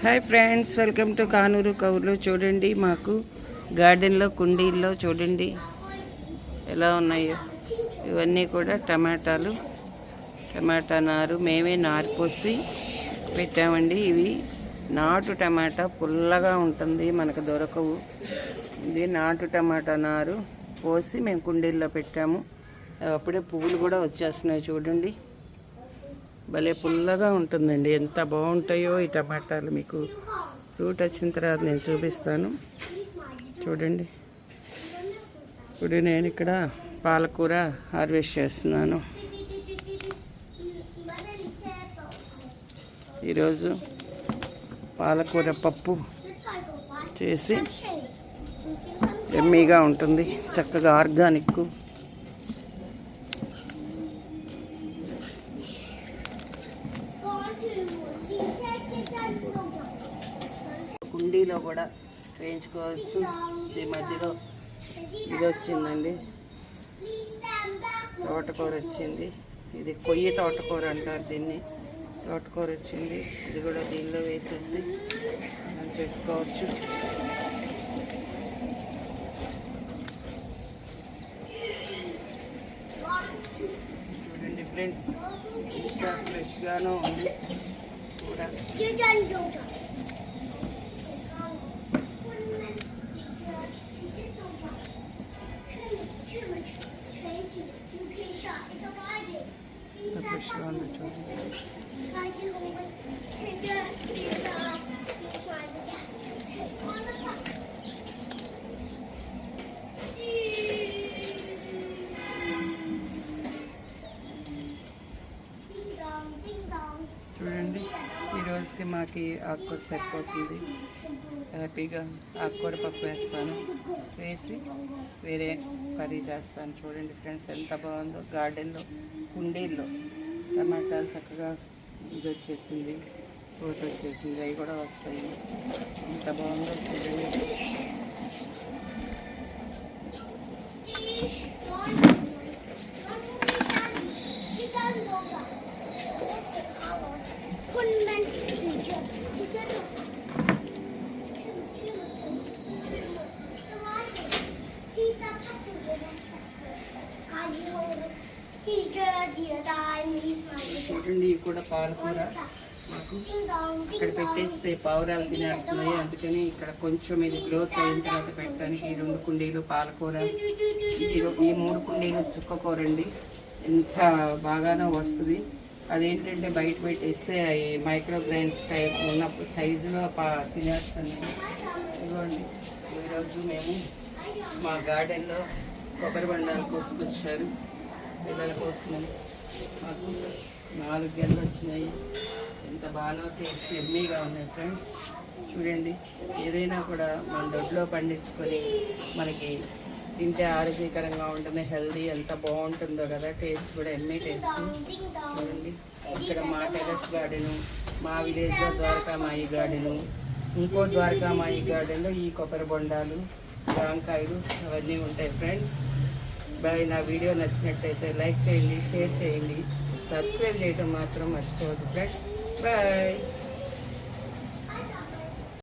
Hi friends welcome to Kanuru కౌర్లో చూడండి మాకు. గార్డెన్లో కుండీల్లో చూడండి. ఎలా ఉన్నాయో. ఇవన్నీ కూడా టమాటాలు. టమాటా నారు మేమే నారు పోసి పెట్టామండి. ఇవి నాటు టమాటా పుల్లగా ఉంటుంది మనకు దొరకవు. ఇది నాటు టమాటా నారు పోసి మేము కుండీల్లో పెట్టాము. అప్పుడే పువ్వులు కూడా వచ్చేస్తున్నాయి చూడండి. భలే పుల్లగా ఉంటుందండి. ఎంత బాగుంటాయో ఈ టమాటాలు మీకు. రూట్ వచ్చిన తర్వాత నేను చూపిస్తాను. చూడండి. ఇప్పుడు నేను ఇక్కడ పాలకూర హార్వెస్ట్ చేస్తున్నాను. ఈరోజు పాలకూర పప్పు చేసి ఎమ్మీగా ఉంటుంది. చక్కగా ఆర్గానిక్ కుండీలో కూడా వేయించుకోవచ్చు. ఈ మధ్యలో ఇది వచ్చిందండి. తోటకూర వచ్చింది. ఇది కొయ్యి తోటకూర అంటారు దీన్ని. తోటకూర వచ్చింది. ఇది కూడా దీనిలో వేసేసి మనం చేసుకోవచ్చు. చూడండి ఫ్రెండ్స్. ఇంకా ఫ్రెష్గానూ ఉంది కూర ఎంత ఫ్రెష్గా ఉందో చూడండి చూడండి ఈ రోజుకి మాకు ఆకుకూర సరిపోతుంది. హ్యాపీగా ఆకుకూర పప్పు వేస్తాను. వేసి వేరే కర్రీ చేస్తాను. చూడండి ఫ్రెండ్స్ ఎంత బాగుందో. గార్డెన్లో కుండీల్లో టమాటాలు చక్కగా ఇది వచ్చేసింది. పూత వచ్చేసింది అవి కూడా వస్తాయి. ఎంత బాగుందో చూడండి. చూడండి ఇవి కూడా పాలకూర మాకు ఇక్కడ పెట్టేస్తే పావురాలు తినేస్తున్నాయి. అందుకని ఇక్కడ కొంచెం ఇది గ్రోత్ అయిన తర్వాత పెట్టడానికి ఈ రెండు కుండీలు పాలకూర ఈ మూడు కుండీలు చుక్కకూర అండి ఎంత బాగానో వస్తుంది. అదేంటంటే బయట పెట్టేస్తే అవి మైక్రోగ్రైన్స్ టైప్ ఉన్నప్పుడు సైజులో పా తినేస్తున్నాయి. ఇదిగోండి ఈరోజు మేము మా గార్డెన్లో కొబ్బరి బండాలు కోసుకొచ్చారు. పిల్లల కోసం మాకు నాలుగు గెలలు వచ్చినాయి. ఎంత బాగా టేస్ట్ ఎమ్మీగా ఉన్నాయి ఫ్రెండ్స్. చూడండి ఏదైనా కూడా మన దొడ్లో పండించుకొని మనకి తింటే ఆరోగ్యకరంగా ఉంటుంది హెల్దీ. ఎంత బాగుంటుందో కదా టేస్ట్ కూడా ఎమ్మీ టేస్ట్. చూడండి ఇక్కడ మా టెరస్ గార్డెను మా విలేజ్లో ద్వారకామాయి గార్డెను ఇంకో ద్వారకామాయి గార్డెన్లో ఈ కొబ్బరి బొండాలు జాంకాయలు అవన్నీ ఉంటాయి ఫ్రెండ్స్. బాయ్ నా వీడియో నచ్చినట్టయితే లైక్ చేయండి షేర్ చేయండి. సబ్స్క్రైబ్ చేయడం మాత్రం మర్చిపోవద్దు ఫ్రెండ్స్. బాయ్.